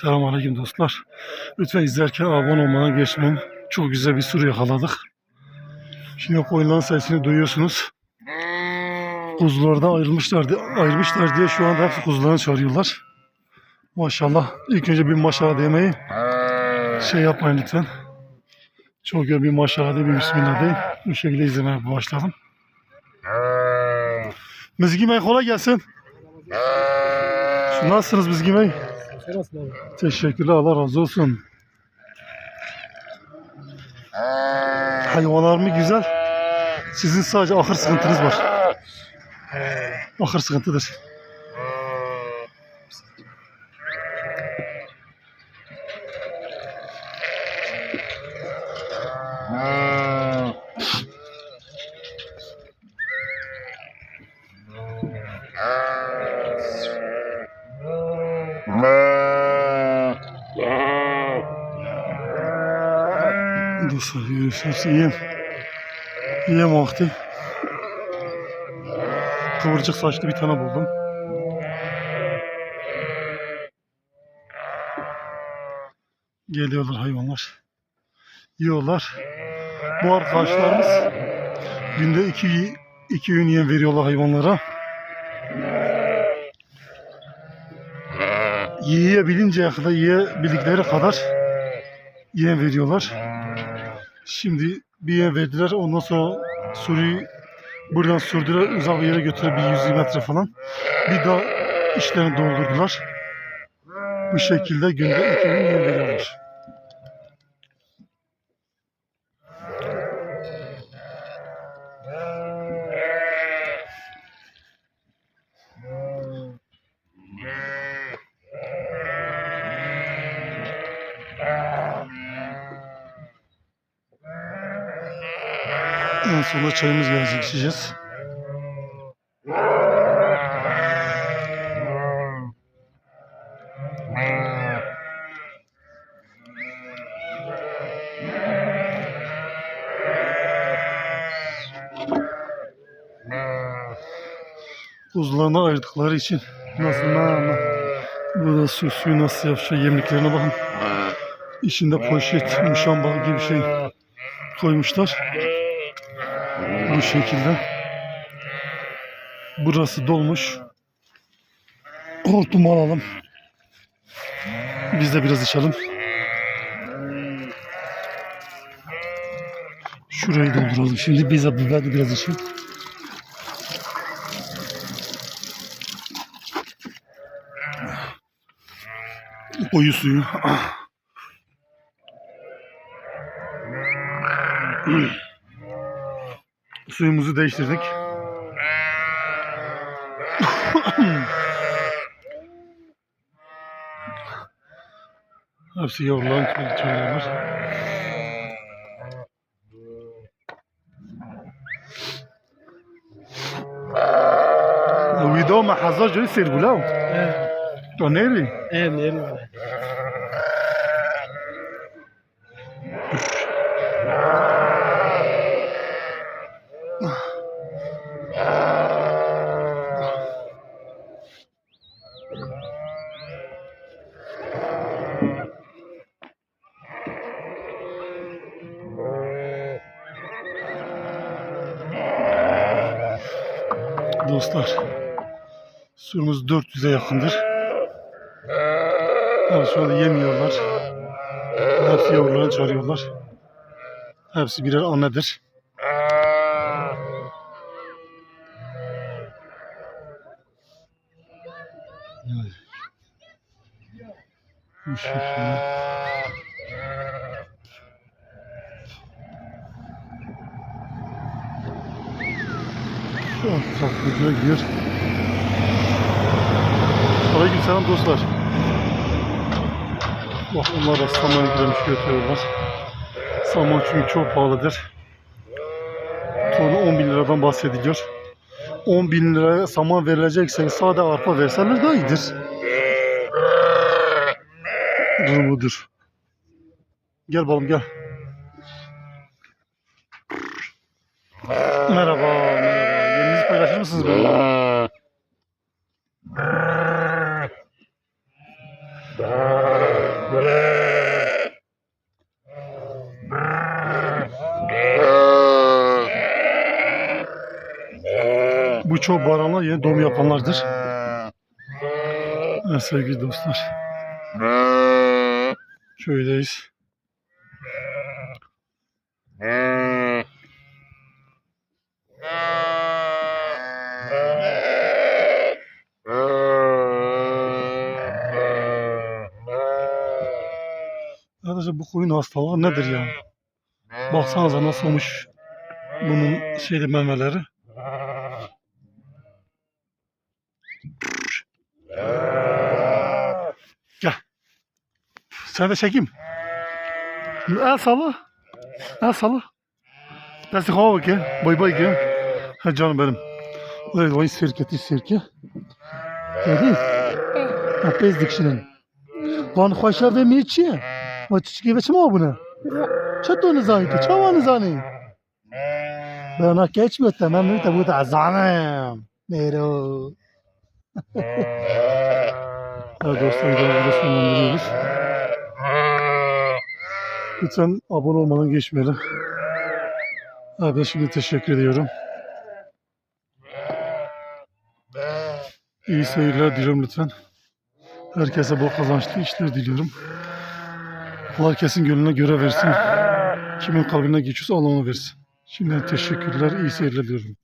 Selamünaleyküm dostlar. Lütfen izlerken abone olmadan geçmeyin. Çok güzel bir sur yakaladık. Şimdi koyunların sesini duyuyorsunuz. Kuzulardan ayrılmışlar, ayrılmışlar diye şu anda hepsi kuzularını çağırıyorlar. Maşallah. İlk önce bir maşallah demeyi şey yapmayın lütfen. Çok güzel bir maşallah de bir bismillah deyin. Bu şekilde izlemeye başladım. Mizgi Bey kolay gelsin. Nasılsınız Mizgi Bey? Teşekkürler Allah razı olsun. Hayvanlar mı güzel? Sizin sadece ahır sıkıntınız var. Ahır sıkıntıdır. Dostlar görüşürüz. İyiyim. İyiyim vakti. Kıvırcık saçlı bir tane buldum. Geliyorlar hayvanlar. Yiyorlar. Bu arkadaşlarımız günde iki, iki öğün yem veriyorlar hayvanlara. Yiyebilinceye kadar, yiyebildikleri kadar yem veriyorlar. Şimdi bir yem verdiler. Ondan sonra sürüyü buradan sürdüler. Uzak bir yere götürüp bir 100 metre falan. Bir daha işlerini doldurdular. Bu şekilde günde iki gün yem veriyorlar. En sonunda çayımız gelecek içeceğiz. Kuzularını ayırdıkları için nasıl ama burada su, suyu nasıl yapacak yemliklerine bakın. İçinde poşet, muşamba gibi şey koymuşlar. Bu şekilde. Burası dolmuş. Hortumu alalım. Biz de biraz içelim. Şurayı dolduralım. Şimdi biz de ben de biraz içeyim. Koyu suyu. Suyumuzu değiştirdik. Hepsi yavruların tüyleri var. ويدو ما حظاش جاي يصير بلاو ايه تونيري ايه منين Dostlar suyumuz 400'e yakındır. Evet, şu anda yemiyorlar. Hepsi yavrularını çağırıyorlar. Hepsi birer annedir. Evet. Bu şekilde. Çok tatlı gidiyor. Aleyküm selam dostlar. Bak onlar da saman yüklemiş götürüyorlar. Saman çünkü çok pahalıdır. Tonu 10 bin liradan bahsediliyor. 10 bin liraya saman verilecekse sade arpa verseler daha iyidir. Durumudur. Gel balım gel. Mısınız benimle? Bu çok baranlar yeni doğum yapanlardır. Evet, sevgili dostlar. Köydeyiz. Hacı bu koyun hastalığı nedir yani? Baksanıza nasıl olmuş bunun şeyli memeleri. Gel. Sen de çekeyim. El salı. El salı. Dersi hava bak ya. Bay bay ya. Ha canım benim. Evet, o sirke, ti sirke. Dedi. Ha pez dikşinin. Lan hoşa ve mi? Мачички вече мога бъна. Че то не знаете? Че ма не знае? Бе, на кечмета, мен мите бъде азане. Неро. А, dostlar, dostlar, anlıyoruz. Lütfen abone olmadan geçmeyelim. Abi şimdi teşekkür ediyorum. İyi seyirler diliyorum lütfen. Herkese bol kazançlı işler diliyorum. Allah herkesin gönlüne göre versin. Kimin kalbine geçiyorsa Allah ona versin. Şimdiden teşekkürler, iyi seyirler diliyorum.